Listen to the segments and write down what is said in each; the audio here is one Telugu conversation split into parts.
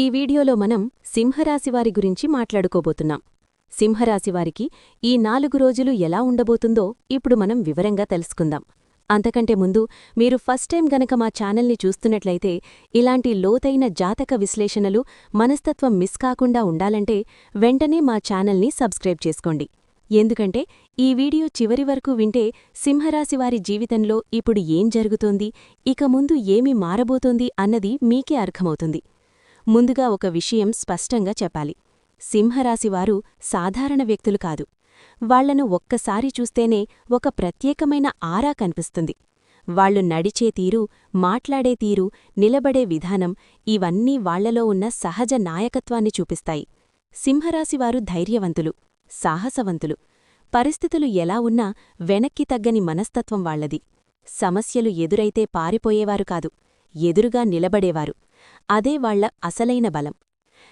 ఈ వీడియోలో మనం సింహరాశివారి గురించి మాట్లాడుకోబోతున్నాం. సింహరాశివారికి ఈ నాలుగు రోజులు ఎలా ఉండబోతుందో ఇప్పుడు మనం వివరంగా తెలుసుకుందాం. అంతకంటే ముందు మీరు ఫస్ట్ టైం గనక మా ఛానల్ని చూస్తున్నట్లయితే ఇలాంటి లోతైన జాతక విశ్లేషణలు మనస్తత్వం మిస్ కాకుండా ఉండాలంటే వెంటనే మా ఛానల్ని సబ్స్క్రైబ్ చేసుకోండి. ఎందుకంటే ఈ వీడియో చివరి వరకు వింటే సింహరాశివారి జీవితంలో ఇప్పుడు ఏం జరుగుతోంది ఇక ముందు ఏమి మారబోతోంది అన్నది మీకే అర్థమవుతుంది. ముందుగా ఒక విషయం స్పష్టంగా చెప్పాలి. సింహరాశివారు సాధారణ వ్యక్తులు కాదు. వాళ్ళను ఒక్కసారి చూస్తేనే ఒక ప్రత్యేకమైన ఆరా కనిపిస్తుంది. వాళ్ళు నడిచే తీరు మాట్లాడే తీరు నిలబడే విధానం ఇవన్నీ వాళ్ళలో ఉన్న సహజ నాయకత్వాన్ని చూపిస్తాయి. సింహరాశివారు ధైర్యవంతులు సాహసవంతులు. పరిస్థితులు ఎలా ఉన్నా వెనక్కి తగ్గని మనస్తత్వం వాళ్ళది. సమస్యలు ఎదురైతే పారిపోయేవారు కాదు ఎదురుగా నిలబడేవారు. అదే వాళ్ళ అసలైన బలం.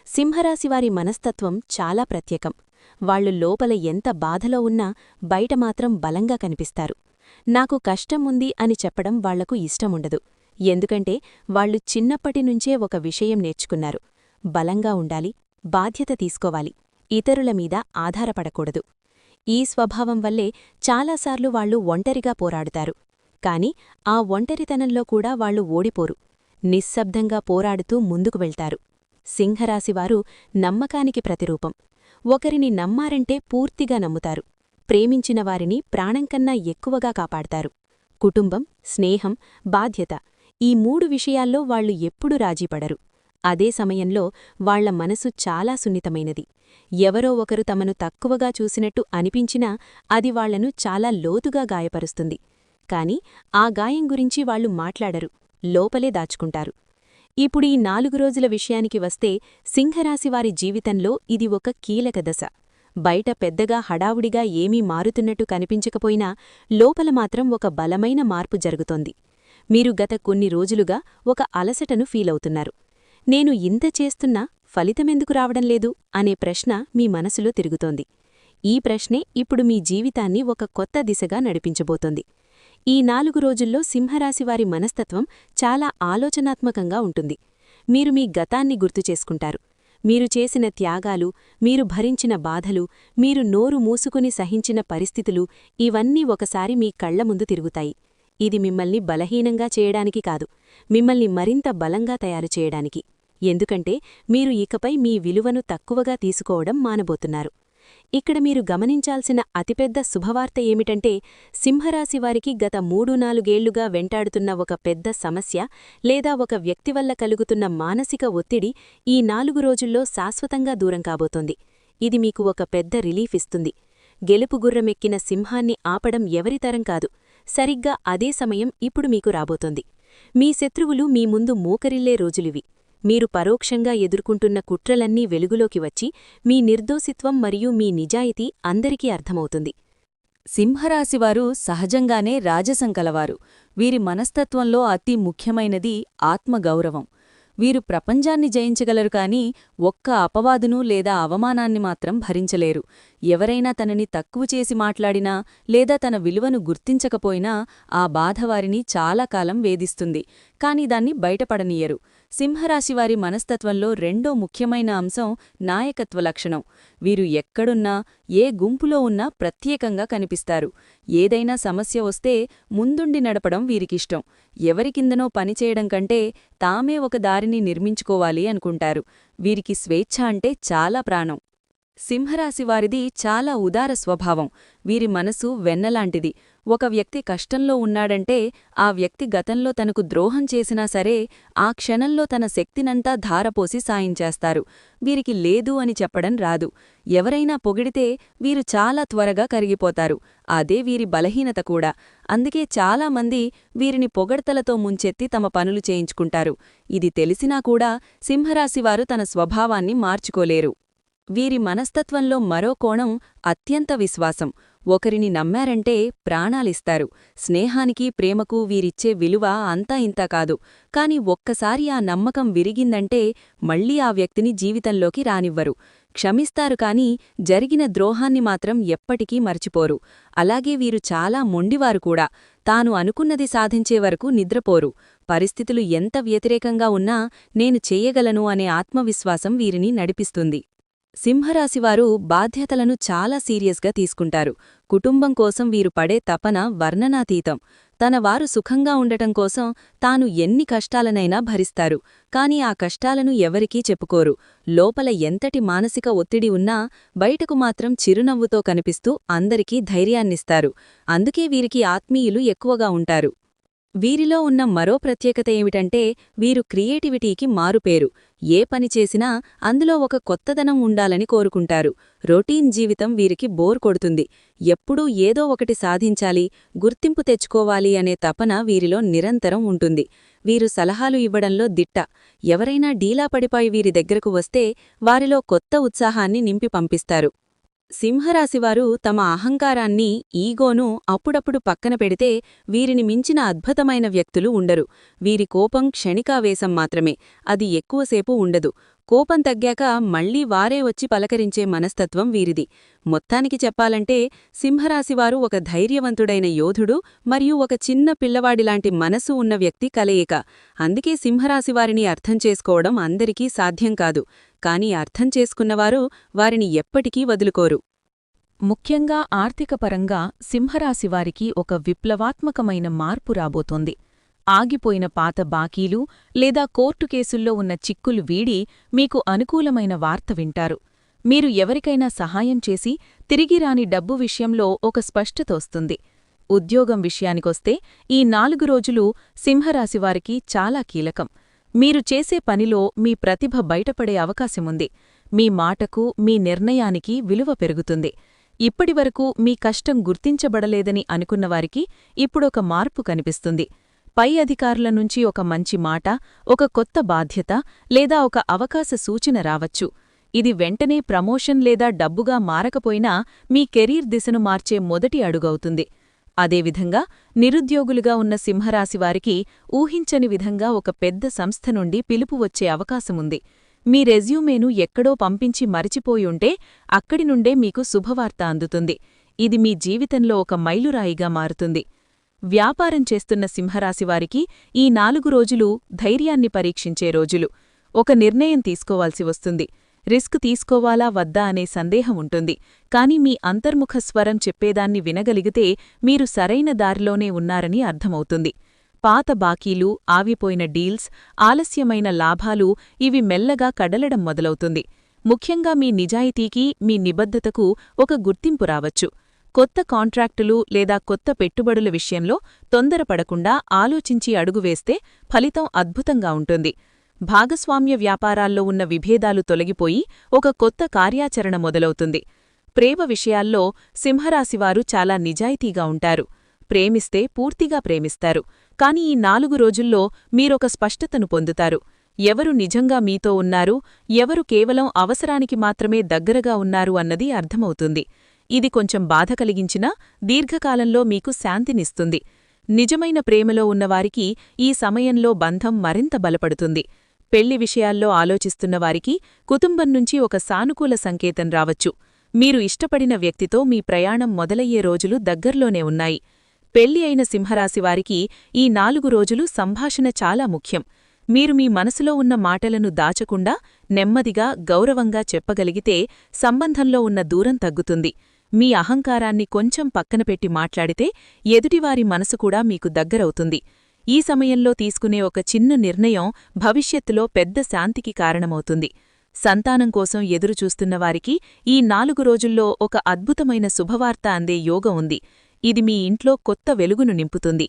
సింహరాశివారి మనస్తత్వం చాలా ప్రత్యేకం. వాళ్ళు లోపల ఎంత బాధలో ఉన్నా బయట మాత్రం బలంగా కనిపిస్తారు. నాకు కష్టం ఉంది అని చెప్పడం వాళ్ళకు ఇష్టముండదు. ఎందుకంటే వాళ్ళు చిన్నప్పటినుంచే ఒక విషయం నేర్చుకున్నారు. బలంగా ఉండాలి బాధ్యత తీసుకోవాలి ఇతరుల మీద ఆధారపడకూడదు. ఈ స్వభావం వల్లే చాలాసార్లు వాళ్ళు ఒంటరిగా పోరాడుతారు. కాని ఆ ఒంటరితనంలో కూడా వాళ్ళు ఓడిపోరు. నిశ్శబ్దంగా పోరాడుతూ ముందుకు వెళ్తారు. సింహరాశివారు నమ్మకానికి ప్రతిరూపం. ఒకరిని నమ్మారంటే పూర్తిగా నమ్ముతారు. ప్రేమించిన వారిని ప్రాణంకన్నా ఎక్కువగా కాపాడతారు. కుటుంబం స్నేహం బాధ్యత ఈ మూడు విషయాల్లో వాళ్ళు ఎప్పుడూ రాజీపడరు. అదే సమయంలో వాళ్ళ మనసు చాలా సున్నితమైనది. ఎవరో ఒకరు తమను తక్కువగా చూసినట్టు అనిపించినా అది వాళ్ళను చాలా లోతుగా గాయపరుస్తుంది. కాని ఆ గాయం గురించి వాళ్ళు మాట్లాడరు. లోపలే దాచుకుంటారు. ఇప్పుడు ఈ నాలుగు రోజుల విషయానికి వస్తే సింహరాశివారి జీవితంలో ఇది ఒక కీలక దశ. బయట పెద్దగా హడావుడిగా ఏమీ మారుతున్నట్టు కనిపించకపోయినా లోపల మాత్రం ఒక బలమైన మార్పు జరుగుతోంది. మీరు గత కొన్ని రోజులుగా ఒక అలసటను ఫీలవుతున్నారు. నేను ఇంత చేస్తున్నా ఫలితమెందుకు రావడం లేదు? అనే ప్రశ్న మీ మనసులో తిరుగుతోంది. ఈ ప్రశ్నే ఇప్పుడు మీ జీవితాన్ని ఒక కొత్త దిశగా నడిపించబోతోంది. ఈ నాలుగు రోజుల్లో సింహరాశివారి మనస్తత్వం చాలా ఆలోచనాత్మకంగా ఉంటుంది. మీరు మీ గతాన్ని గుర్తు చేసుకుంటారు. మీరు చేసిన త్యాగాలు మీరు భరించిన బాధలు మీరు నోరు మూసుకుని సహించిన పరిస్థితులు ఇవన్నీ ఒకసారి మీ కళ్ళ ముందు తిరుగుతాయి. ఇది మిమ్మల్ని బలహీనంగా చేయడానికి కాదు మిమ్మల్ని మరింత బలంగా తయారు చేయడానికి. ఎందుకంటే మీరు ఇకపై మీ విలువను తక్కువగా తీసుకోవడం మానబోతున్నారు. ఇక్కడ మీరు గమనించాల్సిన అతిపెద్ద శుభవార్త ఏమిటంటే సింహరాశివారికి గత మూడు నాలుగేళ్ళుగా వెంటాడుతున్న ఒక పెద్ద సమస్య లేదా ఒక వ్యక్తి వల్ల కలుగుతున్న మానసిక ఒత్తిడి ఈ నాలుగు రోజుల్లో శాశ్వతంగా దూరం కాబోతోంది. ఇది మీకు ఒక పెద్ద రిలీఫ్ ఇస్తుంది. గెలుపు గుర్రమెక్కిన సింహాన్ని ఆపడం ఎవరితరం కాదు. సరిగ్గా అదే సమయం ఇప్పుడు మీకు రాబోతోంది. మీ శత్రువులు మీ ముందు మోకరిల్లే రోజులివి. మీరు పరోక్షంగా ఎదుర్కొంటున్న కుట్రలన్నీ వెలుగులోకి వచ్చి మీ నిర్దోషిత్వం మరియు మీ నిజాయితీ అందరికీ అర్థమవుతుంది. సింహరాశివారు సహజంగానే రాజసంకలవారు వీరి మనస్తత్వంలో అతి ముఖ్యమైనది ఆత్మగౌరవం. వీరు ప్రపంచాన్ని జయించగలరు కాని ఒక్క అపవాదును లేదా అవమానాన్ని మాత్రం భరించలేరు. ఎవరైనా తనని తక్కువ చేసి మాట్లాడినా లేదా తన విలువను గుర్తించకపోయినా ఆ బాధ వారిని చాలా కాలం వేధిస్తుంది. కాని దాన్ని బయటపడనీయరు. సింహరాశివారి మనస్తత్వంలో రెండో ముఖ్యమైన అంశం నాయకత్వ లక్షణం. వీరు ఎక్కడున్నా ఏ గుంపులో ఉన్నా ప్రత్యేకంగా కనిపిస్తారు. ఏదైనా సమస్య వస్తే ముందుండి నడపడం వీరికిష్టం. ఎవరికిందనో పనిచేయడం కంటే తామే ఒక దారిని నిర్మించుకోవాలి అనుకుంటారు. వీరికి స్వేచ్ఛ అంటే చాలా ప్రాణం. సింహరాశివారిది చాలా ఉదార స్వభావం. వీరి మనసు వెన్నలాంటిది. ఒక వ్యక్తి కష్టంలో ఉన్నాడంటే ఆ వ్యక్తి గతంలో తనకు ద్రోహం చేసినా సరే ఆ క్షణంలో తన శక్తినంతా ధారపోసి సాయం చేస్తారు. వీరికి లేదు అని చెప్పడం రాదు. ఎవరైనా పొగిడితే వీరు చాలా త్వరగా కరిగిపోతారు. అదే వీరి బలహీనత కూడా. అందుకే చాలామంది వీరిని పొగడ్తలతో ముంచెత్తి తమ పనులు చేయించుకుంటారు. ఇది తెలిసినా కూడా సింహరాశివారు తన స్వభావాన్ని మార్చుకోలేరు. వీరి మనస్తత్వంలో మరో కోణం అత్యంత విశ్వాసం. ఒకరిని నమ్మారంటే ప్రాణాలిస్తారు. స్నేహానికి ప్రేమకు వీరిచ్చే విలువ అంతా ఇంతా కాదు. కాని ఒక్కసారి ఆ నమ్మకం విరిగిందంటే మళ్ళీ ఆ వ్యక్తిని జీవితంలోకి రానివ్వరు. క్షమిస్తారు కాని జరిగిన ద్రోహాన్ని మాత్రం ఎప్పటికీ మర్చిపోరు. అలాగే వీరు చాలా మొండివారు కూడా. తాను అనుకున్నది సాధించే వరకు నిద్రపోరు. పరిస్థితులు ఎంత వ్యతిరేకంగా ఉన్నా నేను చేయగలను అనే ఆత్మవిశ్వాసం వీరిని నడిపిస్తుంది. సింహరాశివారు బాధ్యతలను చాలా సీరియస్గా తీసుకుంటారు. కుటుంబం కోసం వీరు పడే తపన వర్ణనాతీతం. తన వారు సుఖంగా ఉండటం కోసం తాను ఎన్ని కష్టాలనైనా భరిస్తారు. కాని ఆ కష్టాలను ఎవరికీ చెప్పుకోరు. లోపల ఎంతటి మానసిక ఒత్తిడి ఉన్నా బయటకు మాత్రం చిరునవ్వుతో కనిపిస్తూ అందరికీ ధైర్యాన్నిస్తారు. అందుకే వీరికి ఆత్మీయులు ఎక్కువగా ఉంటారు. వీరిలో ఉన్న మరో ప్రత్యేకత ఏమిటంటే వీరు క్రియేటివిటీకి మారుపేరు. ఏ పని చేసినా అందులో ఒక కొత్తదనం ఉండాలని కోరుకుంటారు. రొటీన్ జీవితం వీరికి బోర్ కొడుతుంది. ఎప్పుడూ ఏదో ఒకటి సాధించాలి గుర్తింపు తెచ్చుకోవాలి అనే తపన వీరిలో నిరంతరం ఉంటుంది. వీరు సలహాలు ఇవ్వడంలో దిట్ట. ఎవరైనా డీలా పడిపోయి వీరి దగ్గరకు వస్తే వారిలో కొత్త ఉత్సాహాన్ని నింపి పంపిస్తారు. సింహరాశివారు తమ అహంకారాన్ని ఈగోను అప్పుడప్పుడు పక్కన పెడితే వీరిని మించిన అద్భుతమైన వ్యక్తులు ఉండరు. వీరి కోపం క్షణికావేశం మాత్రమే. అది ఎక్కువసేపు ఉండదు. కోపం తగ్గాక మళ్ళీ వారే వచ్చి పలకరించే మనస్తత్వం వీరిది. మొత్తానికి చెప్పాలంటే సింహరాశివారు ఒక ధైర్యవంతుడైన యోధుడు మరియు ఒక చిన్న పిల్లవాడిలాంటి మనసు ఉన్న వ్యక్తి కలయిక. అందుకే సింహరాశివారిని అర్థం చేసుకోవడం అందరికీ సాధ్యం కాదు. కాని అర్థం చేసుకున్నవారు వారిని ఎప్పటికీ వదులుకోరు. ముఖ్యంగా ఆర్థికపరంగా సింహరాశివారికి ఒక విప్లవాత్మకమైన మార్పు రాబోతోంది. ఆగిపోయిన పాత బాకీలు లేదా కోర్టు కేసుల్లో ఉన్న చిక్కులు వీడి మీకు అనుకూలమైన వార్త వింటారు. మీరు ఎవరికైనా సహాయం చేసి తిరిగి రాని డబ్బు విషయంలో ఒక స్పష్టత వస్తుంది. ఉద్యోగం విషయానికొస్తే ఈ నాలుగు రోజులు సింహరాశివారికి చాలా కీలకం. మీరు చేసే పనిలో మీ ప్రతిభ బయటపడే అవకాశముంది. మీ మాటకు మీ నిర్ణయానికి విలువ పెరుగుతుంది. ఇప్పటివరకు మీ కష్టం గుర్తించబడలేదని అనుకున్నవారికి ఇప్పుడొక మార్పు కనిపిస్తుంది. పై అధికారుల నుంచి ఒక మంచి మాట ఒక కొత్త బాధ్యత లేదా ఒక అవకాశ సూచన రావచ్చు. ఇది వెంటనే ప్రమోషన్ లేదా డబ్బుగా మారకపోయినా మీ కెరీర్ దిశను మార్చే మొదటి అడుగవుతుంది. అదేవిధంగా నిరుద్యోగులుగా ఉన్న సింహరాశివారికి ఊహించని విధంగా ఒక పెద్ద సంస్థ నుండి పిలుపు వచ్చే అవకాశముంది. మీ రెజ్యూమేను ఎక్కడో పంపించి మరిచిపోయుంటే అక్కడి నుండే మీకు శుభవార్త అందుతుంది. ఇది మీ జీవితంలో ఒక మైలురాయిగా మారుతుంది. వ్యాపారం చేస్తున్న సింహరాశివారికి ఈ నాలుగు రోజులు ధైర్యాన్ని పరీక్షించే రోజులు. ఒక నిర్ణయం తీసుకోవాల్సి వస్తుంది. రిస్క్ తీసుకోవాలా వద్దా అనే సందేహం ఉంటుంది. కాని మీ అంతర్ముఖ స్వరం చెప్పేదాన్ని వినగలిగితే మీరు సరైన దారిలోనే ఉన్నారని అర్థమవుతుంది. పాత బాకీలు ఆవిపోయిన డీల్స్ ఆలస్యమైన లాభాలు ఇవి మెల్లగా కడలడం మొదలవుతుంది. ముఖ్యంగా మీ నిజాయితీకి మీ నిబద్ధతకు ఒక గుర్తింపు రావచ్చు. కొత్త కాంట్రాక్టులు లేదా కొత్త పెట్టుబడుల విషయంలో తొందరపడకుండా ఆలోచించి అడుగువేస్తే ఫలితం అద్భుతంగా ఉంటుంది. భాగస్వామ్య వ్యాపారాల్లో ఉన్న విభేదాలు తొలగిపోయి ఒక కొత్త కార్యాచరణ మొదలవుతుంది. ప్రేమ విషయాల్లో సింహరాశివారు చాలా నిజాయితీగా ఉంటారు. ప్రేమిస్తే పూర్తిగా ప్రేమిస్తారు. కాని ఈ నాలుగు రోజుల్లో మీరొక స్పష్టతను పొందుతారు. ఎవరు నిజంగా మీతో ఉన్నారు? ఎవరు కేవలం అవసరానికి మాత్రమే దగ్గరగా ఉన్నారు అన్నది అర్థమవుతుంది. ఇది కొంచెం బాధ కలిగించినా దీర్ఘకాలంలో మీకు శాంతినిస్తుంది. నిజమైన ప్రేమలో ఉన్నవారికి ఈ సమయంలో బంధం మరింత బలపడుతుంది. పెళ్ళి విషయాల్లో ఆలోచిస్తున్నవారికి కుటుంబం నుంచి ఒక సానుకూల సంకేతం రావచ్చు. మీరు ఇష్టపడిన వ్యక్తితో మీ ప్రయాణం మొదలయ్యే రోజులు దగ్గర్లోనే ఉన్నాయి. పెళ్ళి అయిన సింహరాశివారికి ఈ నాలుగు రోజులు సంభాషణ చాలా ముఖ్యం. మీరు మీ మనసులో ఉన్న మాటలను దాచకుండా నెమ్మదిగా గౌరవంగా చెప్పగలిగితే సంబంధంలో ఉన్న దూరం తగ్గుతుంది. మీ అహంకారాన్ని కొంచెం పక్కనపెట్టి మాట్లాడితే ఎదుటివారి మనసు కూడా మీకు దగ్గరవుతుంది. ఈ సమయంలో తీసుకునే ఒక చిన్న నిర్ణయం భవిష్యత్తులో పెద్ద శాంతికి కారణమవుతుంది. సంతానం కోసం ఎదురుచూస్తున్నవారికి ఈ నాలుగు రోజుల్లో ఒక అద్భుతమైన శుభవార్త అందే యోగం ఉంది. ఇది మీ ఇంట్లో కొత్త వెలుగును నింపుతుంది.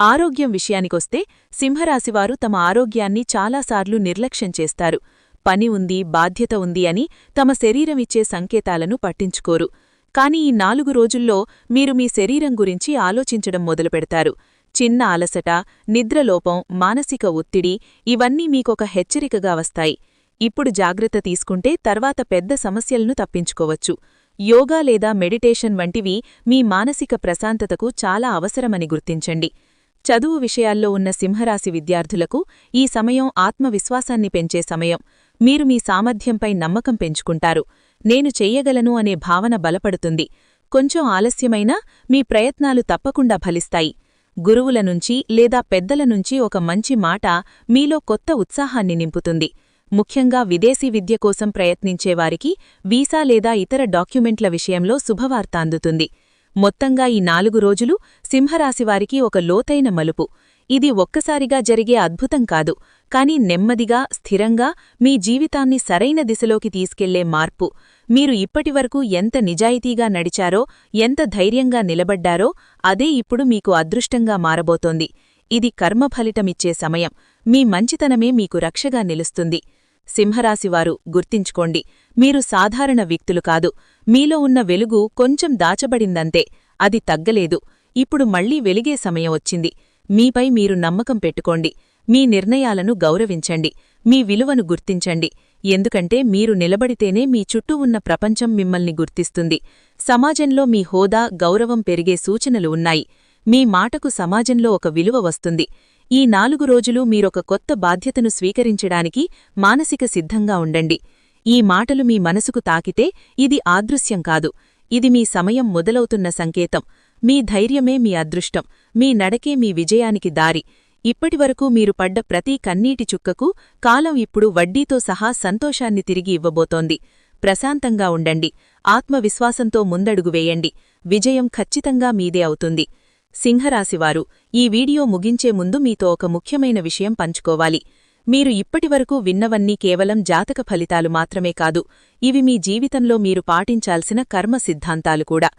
ఆరోగ్యం విషయానికొస్తే సింహరాశివారు తమ ఆరోగ్యాన్ని చాలాసార్లు నిర్లక్ష్యం చేస్తారు. పని ఉంది బాధ్యత ఉంది అని తమ శరీరమిచ్చే సంకేతాలను పట్టించుకోరు. కాని ఈ నాలుగు రోజుల్లో మీరు మీ శరీరం గురించి ఆలోచించడం మొదలుపెడతారు. చిన్న అలసట నిద్రలోపం మానసిక ఒత్తిడి ఇవన్నీ మీకొక హెచ్చరికగా వస్తాయి. ఇప్పుడు జాగ్రత్త తీసుకుంటే తర్వాత పెద్ద సమస్యలను తప్పించుకోవచ్చు. యోగా లేదా మెడిటేషన్ వంటివి మీ మానసిక ప్రశాంతతకు చాలా అవసరమని గుర్తించండి. చదువు విషయాల్లో ఉన్న సింహరాశి విద్యార్థులకు ఈ సమయం ఆత్మవిశ్వాసాన్ని పెంచే సమయం. మీరు మీ సామర్థ్యంపై నమ్మకం పెంచుకుంటారు. నేను చెయ్యగలను అనే భావన బలపడుతుంది. కొంచెం ఆలస్యమైనా మీ ప్రయత్నాలు తప్పకుండా ఫలిస్తాయి. గురువుల నుంచి లేదా పెద్దల నుంచి ఒక మంచి మాట మీలో కొత్త ఉత్సాహాన్ని నింపుతుంది. ముఖ్యంగా విదేశీ విద్య కోసం ప్రయత్నించేవారికి వీసా లేదా ఇతర డాక్యుమెంట్ల విషయంలో శుభవార్త అందుతుంది. మొత్తంగా ఈ నాలుగు రోజులు సింహరాశివారికి ఒక లోతైన మలుపు. ఇది ఒక్కసారిగా జరిగే అద్భుతం కాదు. కాని నెమ్మదిగా స్థిరంగా మీ జీవితాన్ని సరైన దిశలోకి తీసుకెళ్ళే మార్పు. మీరు ఇప్పటివరకు ఎంత నిజాయితీగా నడిచారో ఎంత ధైర్యంగా నిలబడ్డారో అదే ఇప్పుడు మీకు అదృష్టంగా మారబోతోంది. ఇది కర్మఫలితమిచ్చే సమయం. మీ మంచితనమే మీకు రక్షగా నిలుస్తుంది. సింహరాశివారు గుర్తించుకోండి. మీరు సాధారణ వ్యక్తులు కాదు. మీలో ఉన్న వెలుగు కొంచెం దాచబడిందంతే. అది తగ్గలేదు. ఇప్పుడు మళ్ళీ వెలిగే సమయం వచ్చింది. మీపై మీరు నమ్మకం పెట్టుకోండి. మీ నిర్ణయాలను గౌరవించండి. మీ విలువను గుర్తించండి. ఎందుకంటే మీరు నిలబడితేనే మీ చుట్టూ ఉన్న ప్రపంచం మిమ్మల్ని గుర్తిస్తుంది. సమాజంలో మీ హోదా గౌరవం పెరిగే సూచనలు ఉన్నాయి. మీ మాటకు సమాజంలో ఒక విలువ వస్తుంది. ఈ నాలుగు రోజులు మీరొక కొత్త బాధ్యతను స్వీకరించడానికి మానసిక సిద్ధంగా ఉండండి. ఈ మాటలు మీ మనసుకు తాకితే ఇది ఆదృశ్యం కాదు. ఇది మీ సమయం మొదలవుతున్న సంకేతం. మీ ధైర్యమే మీ అదృష్టం. మీ నడకే మీ విజయానికి దారి. ఇప్పటివరకు మీరు పడ్డ ప్రతి కన్నీటి చుక్కకు కాలం ఇప్పుడు వడ్డీతో సహా సంతోషాన్ని తిరిగి ఇవ్వబోతోంది. ప్రశాంతంగా ఉండండి. ఆత్మవిశ్వాసంతో ముందడుగు వేయండి. విజయం ఖచ్చితంగా మీదే అవుతుంది. సింహరాశివారు ఈ వీడియో ముగించే ముందు మీతో ఒక ముఖ్యమైన విషయం పంచుకోవాలి. మీరు ఇప్పటివరకు విన్నవన్నీ కేవలం జాతక ఫలితాలు మాత్రమే కాదు ఇవి మీ జీవితంలో మీరు పాటించాల్సిన కర్మ సిద్ధాంతాలు కూడా.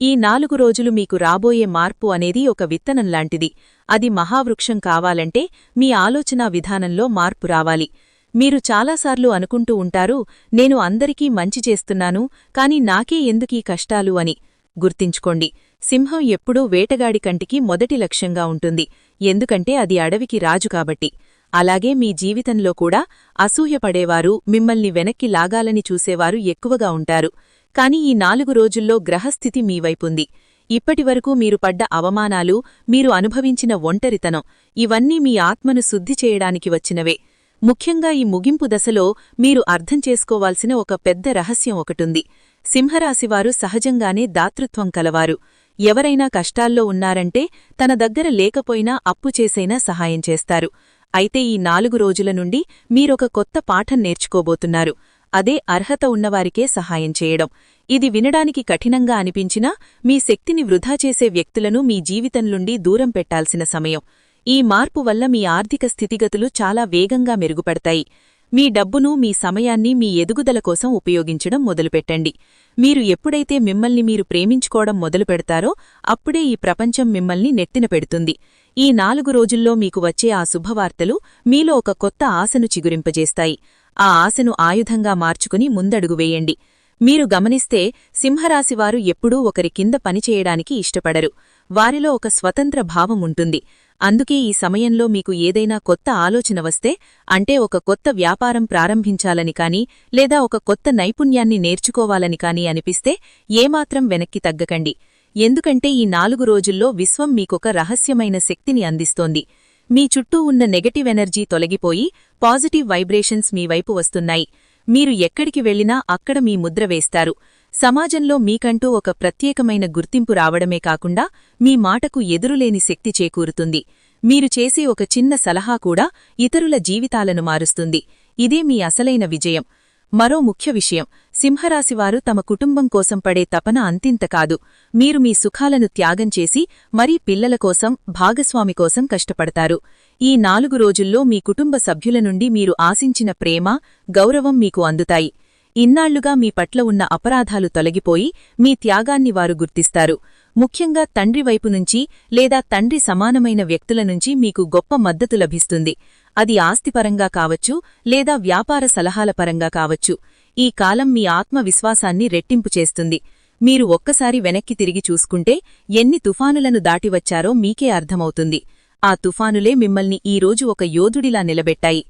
ఈ నాలుగు రోజులు మీకు రాబోయే మార్పు అనేది ఒక విత్తనంలాంటిది అది మహావృక్షం కావాలంటే మీ ఆలోచనా విధానంలో మార్పు రావాలి. మీరు చాలాసార్లు అనుకుంటూ ఉంటారు నేను అందరికీ మంచి చేస్తున్నాను కాని నాకే ఎందుకీ కష్టాలు అని. గుర్తించుకోండి సింహం ఎప్పుడూ వేటగాడి కంటికి మొదటి లక్ష్యంగా ఉంటుంది. ఎందుకంటే అది అడవికి రాజు కాబట్టి. అలాగే మీ జీవితంలో కూడా అసూయపడేవారు మిమ్మల్ని వెనక్కి లాగాలని చూసేవారు ఎక్కువగా ఉంటారు. కాని ఈ నాలుగు రోజుల్లో గ్రహస్థితి మీవైపుంది ఇప్పటివరకు మీరు పడ్డ అవమానాలు మీరు అనుభవించిన ఒంటరితనం ఇవన్నీ మీ ఆత్మను శుద్ధి చేయడానికి వచ్చినవే. ముఖ్యంగా ఈ ముగింపు దశలో మీరు అర్థం చేసుకోవాల్సిన ఒక పెద్ద రహస్యం ఒకటుంది. సింహరాశివారు సహజంగానే దాతృత్వం కలవారు. ఎవరైనా కష్టాల్లో ఉన్నారంటే తన దగ్గర లేకపోయినా అప్పు చేసైనా సహాయం చేస్తారు. అయితే ఈ నాలుగు రోజుల నుండి మీరొక కొత్త పాఠం నేర్చుకోబోతున్నారు. అదే అర్హత ఉన్నవారికే సహాయం చేయడం. ఇది వినడానికి కఠినంగా అనిపించినా మీ శక్తిని వృధా చేసే వ్యక్తులను మీ జీవితం నుండి దూరం పెట్టాల్సిన సమయం. ఈ మార్పు వల్ల మీ ఆర్థిక స్థితిగతులు చాలా వేగంగా మెరుగుపడతాయి. మీ డబ్బును మీ సమయాన్ని మీ ఎదుగుదల కోసం ఉపయోగించడం మొదలుపెట్టండి. మీరు ఎప్పుడైతే మిమ్మల్ని మీరు ప్రేమించుకోవడం మొదలుపెడతారో అప్పుడే ఈ ప్రపంచం మిమ్మల్ని నెత్తిన పెడుతుంది. ఈ నాలుగు రోజుల్లో మీకు వచ్చే ఆ శుభవార్తలు మీలో ఒక కొత్త ఆశను చిగురింపజేస్తాయి. ఆ ఆశను ఆయుధంగా మార్చుకుని ముందడుగు వేయండి. మీరు గమనిస్తే సింహరాశివారు ఎప్పుడూ ఒకరి కింద పనిచేయడానికి ఇష్టపడరు. వారిలో ఒక స్వతంత్ర భావం ఉంటుంది. అందుకే ఈ సమయంలో మీకు ఏదైనా కొత్త ఆలోచన వస్తే అంటే ఒక కొత్త వ్యాపారం ప్రారంభించాలని కానీ లేదా ఒక కొత్త నైపుణ్యాన్ని నేర్చుకోవాలని కానీ అనిపిస్తే ఏమాత్రం వెనక్కి తగ్గకండి. ఎందుకంటే ఈ నాలుగు రోజుల్లో విశ్వం మీకొక రహస్యమైన శక్తిని అందిస్తోంది. మీ చుట్టూ ఉన్న నెగటివ్ ఎనర్జీ తొలగిపోయి పాజిటివ్ వైబ్రేషన్స్ మీ వైపు వస్తున్నాయి. మీరు ఎక్కడికి వెళ్ళినా అక్కడ మీ ముద్ర వేస్తారు. సమాజంలో మీకంటూ ఒక ప్రత్యేకమైన గుర్తింపు రావడమే కాకుండా మీ మాటకు ఎదురులేని శక్తి చేకూరుతుంది. మీరు చేసే ఒక చిన్న సలహా కూడా ఇతరుల జీవితాలను మారుస్తుంది. ఇదే మీ అసలైన విజయం. మరో ముఖ్య విషయం సింహరాశివారు తమ కుటుంబం కోసం పడే తపన అంతింత కాదు. మీరు మీ సుఖాలను త్యాగం చేసి మరీ పిల్లల కోసం భాగస్వామి కోసం కష్టపడతారు. ఈ నాలుగు రోజుల్లో మీ కుటుంబ సభ్యుల నుండి మీరు ఆశించిన ప్రేమ గౌరవం మీకు అందుతాయి. ఇన్నాళ్ళుగా మీ పట్ల ఉన్న అపరాధాలు తొలగిపోయి మీ త్యాగాన్ని వారు గుర్తిస్తారు. ముఖ్యంగా తండ్రి వైపు నుంచి లేదా తండ్రి సమానమైన వ్యక్తుల నుంచి మీకు గొప్ప మద్దతు లభిస్తుంది. అది ఆస్తిపరంగా కావచ్చు లేదా వ్యాపార సలహాల పరంగా కావచ్చు. ఈ కాలం మీ ఆత్మవిశ్వాసాన్ని రెట్టింపు చేస్తుంది. మీరు ఒక్కసారి వెనక్కి తిరిగి చూసుకుంటే ఎన్ని తుఫానులను దాటివచ్చారో మీకే అర్థమవుతుంది. ఆ తుఫానులే మిమ్మల్ని ఈరోజు ఒక యోధుడిలా నిలబెట్టాయి.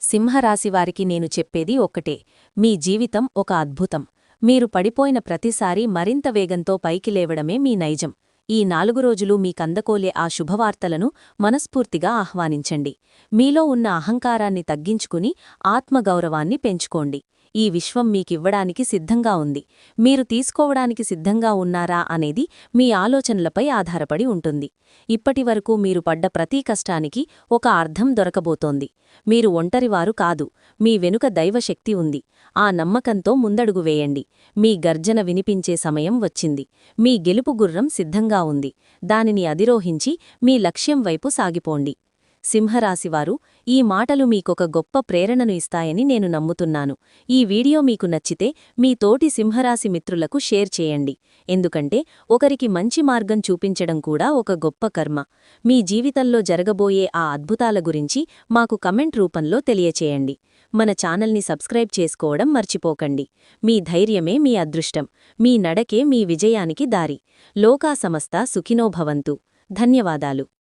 సింహరాశివారికి నేను చెప్పేది ఒక్కటే. మీ జీవితం ఒక అద్భుతం. మీరు పడిపోయిన ప్రతిసారీ మరింత వేగంతో పైకి లేవడమే మీ నైజం. ఈ నాలుగు రోజులు మీకందకోలే ఆ శుభవార్తలను మనస్ఫూర్తిగా ఆహ్వానించండి. మీలో ఉన్న అహంకారాన్ని తగ్గించుకుని ఆత్మగౌరవాన్ని పెంచుకోండి. ఈ విశ్వం మీకివ్వడానికి సిద్ధంగా ఉంది. మీరు తీసుకోవడానికి సిద్ధంగా ఉన్నారా అనేది మీ ఆలోచనలపై ఆధారపడి ఉంటుంది. ఇప్పటివరకు మీరు పడ్డ ప్రతి కష్టానికి ఒక అర్థం దొరకబోతోంది. మీరు ఒంటరివారు కాదు. మీ వెనుక దైవశక్తి ఉంది. ఆ నమ్మకంతో ముందడుగు వేయండి. మీ గర్జన వినిపించే సమయం వచ్చింది. మీ గెలుపు గుర్రం సిద్ధంగా ఉంది. దానిని అధిరోహించి మీ లక్ష్యం వైపు సాగిపోండి. సింహరాశివారు ఈ మాటలు మీకొక గొప్ప ప్రేరణను ఇస్తాయని నేను నమ్ముతున్నాను. ఈ వీడియో మీకు నచ్చితే మీ తోటి సింహరాశి మిత్రులకు షేర్ చేయండి. ఎందుకంటే ఒకరికి మంచి మార్గం చూపించడం కూడా ఒక గొప్ప కర్మ. మీ జీవితంలో జరగబోయే ఆ అద్భుతాల గురించి మాకు కమెంట్ రూపంలో తెలియచేయండి. మన ఛానల్ని సబ్స్క్రైబ్ చేసుకోవడం మర్చిపోకండి. మీ ధైర్యమే మీ అదృష్టం. మీ నడకే మీ విజయానికి దారి. లోకా సమస్త సుఖినోభవంతు ధన్యవాదాలు.